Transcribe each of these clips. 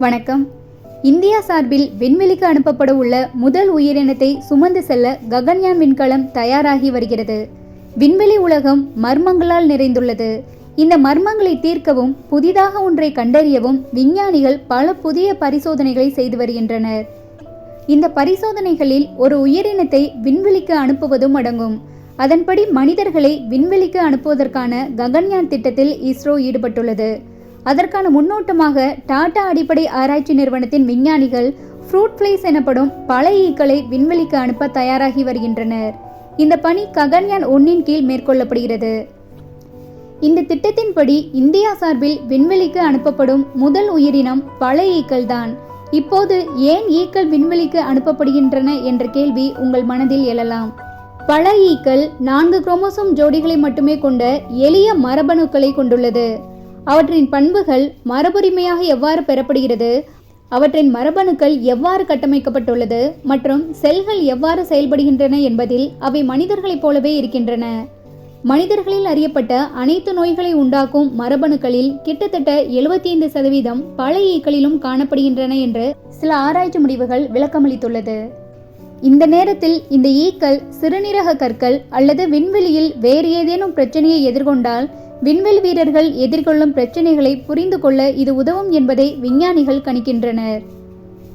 வணக்கம். இந்தியா சார்பில் விண்வெளிக்கு அனுப்பப்பட உள்ள முதல் உயிரினத்தை சுமந்து செல்ல ககன்யான் விண்கலம் தயாராகி வருகிறது. விண்வெளி உலகம் மர்மங்களால் நிறைந்துள்ளது. இந்த மர்மங்களை தீர்க்கவும் புதிதாக ஒன்றை கண்டறியவும் விஞ்ஞானிகள் பல புதிய பரிசோதனைகளை செய்து வருகின்றனர். இந்த பரிசோதனைகளில் ஒரு உயிரினத்தை விண்வெளிக்கு அனுப்புவதும் அடங்கும். அதன்படி மனிதர்களை விண்வெளிக்கு அனுப்புவதற்கான ககன்யான் திட்டத்தில் இஸ்ரோ ஈடுபட்டுள்ளது. அதற்கான முன்னோட்டமாக டாடா அடிப்படை ஆராய்ச்சி நிறுவனத்தின் விஞ்ஞானிகள் ஃப்ரூட் ஃப்ளைஸ் எனப்படும் பல ஈக்களை விண்வெளிக்கு அனுப்ப தயாராகி வருகின்றனர். இந்த பணி ககன்யான் ஒன்னின் கீழ் மேற்கொள்ளப்படுகிறது. இந்த திட்டத்தின்படி இந்தியா சார்பில் விண்வெளிக்கு அனுப்பப்படும் முதல் உயிரினம் பல ஈக்கள் தான். இப்போது ஏன் ஈக்கள் விண்வெளிக்கு அனுப்பப்படுகின்றன என்ற கேள்வி உங்கள் மனதில் எழலாம். பல ஈக்கள் நான்கு குரோமோசோம் ஜோடிகளை மட்டுமே கொண்ட எளிய மரபணுக்களை கொண்டுள்ளது. அவற்றின் பண்புகள் மரபுரிமையாக எவ்வாறு பெறப்படுகிறது? அவற்றின் மரபணுக்கள் எவ்வாறு கட்டமைக்கப்பட்டுள்ளது? மற்றும் செல்கள் எவ்வாறு செயல்படுகின்றன என்பதில் அவை மனிதர்களைப் போலவே இருக்கின்றன. மனிதர்களில் அறியப்பட்ட அனைத்து நோய்களை உண்டாக்கும் மரபணுக்களில் கிட்டத்தட்ட எழுபத்தி ஐந்து சதவீதம் பல ஈக்களிலும் காணப்படுகின்றன என்று சில ஆராய்ச்சி முடிவுகள் விளக்கமளித்துள்ளது. இந்த நேரத்தில் இந்த ஈக்கள் சிறுநீரக கற்கள் அல்லது விண்வெளியில் வேறு ஏதேனும் பிரச்சனையை எதிர்கொண்டால் விண்வெளி வீரர்கள் எதிர்கொள்ளும் பிரச்சினைகளை புரிந்து கொள்ள இது உதவும் என்பதை விஞ்ஞானிகள் கணிக்கின்றனர்.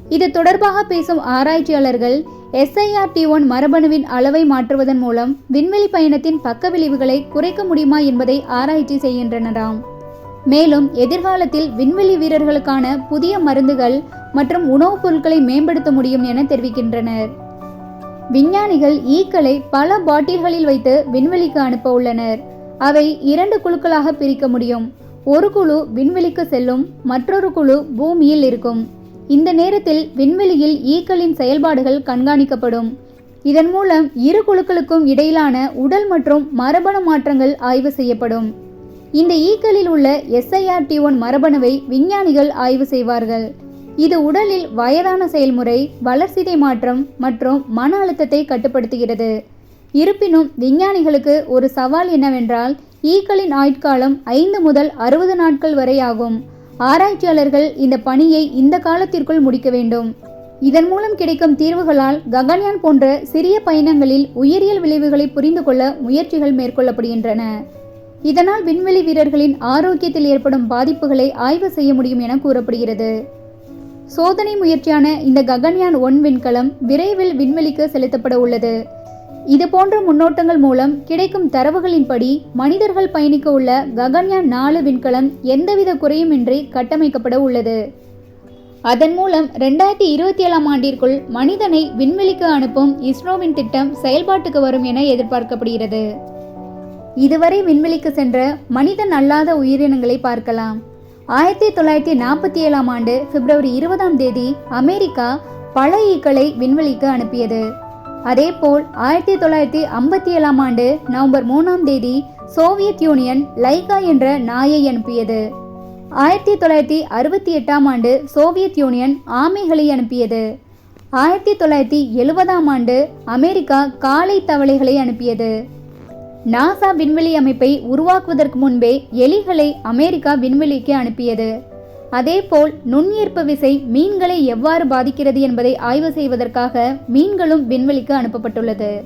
இது தொடர்பாக பேசும் ஆராய்ச்சியாளர்கள் எஸ்ஐஆர் டி ஒன் மரபணுவின் அளவை மாற்றுவதன் மூலம் விண்வெளி பயணத்தின் பக்க விளைவுகளை குறைக்க முடியுமா என்பதை ஆராய்ச்சி செய்கின்றனராம். மேலும் எதிர்காலத்தில் விண்வெளி வீரர்களுக்கான புதிய மருந்துகள் மற்றும் உணவுப் பொருட்களை மேம்படுத்த முடியும் என தெரிவிக்கின்றனர். விஞ்ஞானிகள் ஈக்களை பல பாட்டில்களில் வைத்து விண்வெளிக்கு அனுப்ப உள்ளனர். அவை இரண்டு குழுக்களாக பிரிக்க முடியும். ஒரு குழு விண்வெளிக்கு செல்லும் மற்றொரு குழு பூமியில் இருக்கும். இந்த நேரத்தில் விண்வெளியில் ஈக்களின் செயல்பாடுகள் கண்காணிக்கப்படும். இதன் மூலம் இரு குழுக்களுக்கும் இடையிலான உடல் மற்றும் மரபணு மாற்றங்கள் ஆய்வு செய்யப்படும். இந்த ஈக்களில் உள்ள எஸ்ஐஆர்டி ஒன் மரபணுவை விஞ்ஞானிகள் ஆய்வு செய்வார்கள். இது உடலில் வயதான செயல்முறை வளர்சிதை மாற்றம் மற்றும் மன அழுத்தத்தை கட்டுப்படுத்துகிறது. இருப்பினும் விஞ்ஞானிகளுக்கு ஒரு சவால் என்னவென்றால் ஈக்களின் ஆயுட்காலம் ஐந்து முதல் அறுபது நாட்கள் வரை ஆகும். ஆராய்ச்சியாளர்கள் இந்த பணியை இந்த காலத்திற்குள் முடிக்க வேண்டும். இதன் மூலம் கிடைக்கும் தீர்வுகளால் ககன்யான் போன்ற சிறிய பயணங்களில் உயிரியல் விளைவுகளை புரிந்து கொள்ள முயற்சிகள் மேற்கொள்ளப்படுகின்றன. இதனால் விண்வெளி வீரர்களின் ஆரோக்கியத்தில் ஏற்படும் பாதிப்புகளை ஆய்வு செய்ய முடியும் என கூறப்படுகிறது. சோதனை முயற்சியான இந்த ககன்யான் ஒன் விண்கலம் விரைவில் விண்வெளிக்கு செலுத்தப்பட உள்ளது. இது போன்ற முன்னோட்டங்கள் மூலம் கிடைக்கும் தரவுகளின்படி மனிதர்கள் பயணிக்க உள்ள ககன்யான் நாலு விண்கலம் எந்தவித குறையுமின்றி கட்டமைக்கப்பட உள்ளது. அதன் மூலம் ரெண்டாயிரத்தி இருபத்தி ஏழாம் ஆண்டிற்குள் மனிதனை விண்வெளிக்கு அனுப்பும் இஸ்ரோவின் திட்டம் செயல்பாட்டுக்கு வரும் என எதிர்பார்க்கப்படுகிறது. இதுவரை விண்வெளிக்கு சென்ற மனிதன் அல்லாத உயிரினங்களை பார்க்கலாம். ஆயிரத்தி தொள்ளாயிரத்தி நாற்பத்தி ஏழாம் ஆண்டு பிப்ரவரி இருபதாம் தேதி அமெரிக்கா பல ஈக்களை விண்வெளிக்கு அனுப்பியது. அதேபோல் ஆயிரத்தி தொள்ளாயிரத்தி ஐம்பத்தி ஏழாம் ஆண்டு நவம்பர் மூணாம் தேதி சோவியத் யூனியன் லைகா என்ற நாயை அனுப்பியது. ஆயிரத்தி தொள்ளாயிரத்தி அறுபத்தி எட்டாம் ஆண்டு சோவியத் யூனியன் ஆமைகளை அனுப்பியது. ஆயிரத்தி தொள்ளாயிரத்தி எழுபதாம் ஆண்டு அமெரிக்கா காளை தவளைகளை அனுப்பியது. நாசா விண்வெளி அமைப்பை உருவாக்குவதற்கு முன்பே எலிகளை அமெரிக்கா விண்வெளிக்கு அனுப்பியது. அதேபோல் நுண்ஈர்ப்பு விசை மீன்களை எவ்வாறு பாதிக்கிறது என்பதை ஆய்வு செய்வதற்காக மீன்களும் விண்வெளிக்கு அனுப்பப்பட்டுள்ளது.